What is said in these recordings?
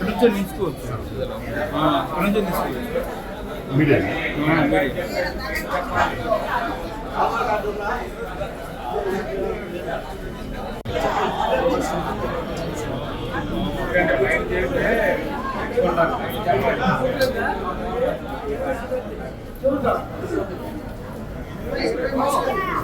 నుంచే తీసుకోవచ్చు ఆ, ఇక్కడ నుంచే తీసుకోవచ్చు మీడియా ఆ, మీరే. లోపలిది మీడియం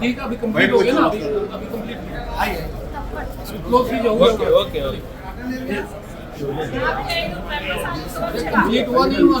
ठीक है अभी कंप्लीट हो गया ना अभी अभी कंप्लीट क्लोज कीजिए ओके ओके कंप्लीट हुआ नहीं हुआ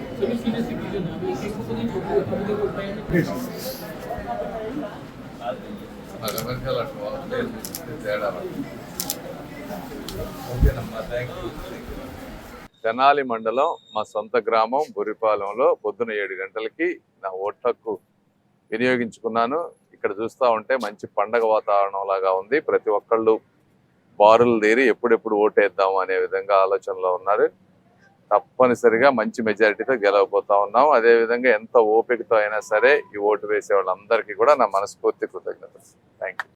తెనాలి మండలం మా సొంత గ్రామం బురిపాలెంలో పొద్దున ఏడు గంటలకి నా ఓట్లకు వినియోగించుకున్నాను. ఇక్కడ చూస్తూ ఉంటే మంచి పండగ వాతావరణం లాగా ఉంది. ప్రతి ఒక్కళ్ళు బారులు తీరి ఎప్పుడెప్పుడు ఓటేద్దాం అనే విధంగా ఆలోచనలో ఉన్నారు. తప్పనిసరిగా మంచి మెజారిటీతో గెలవబోతా ఉన్నాం. అదే విధంగా ఎంత ఓపికతో అయినా సరే ఈ ఓటు వేసే వాళ్ళందరికీ కూడా నా మనస్ఫూర్తి కృతజ్ఞతలు. Thank you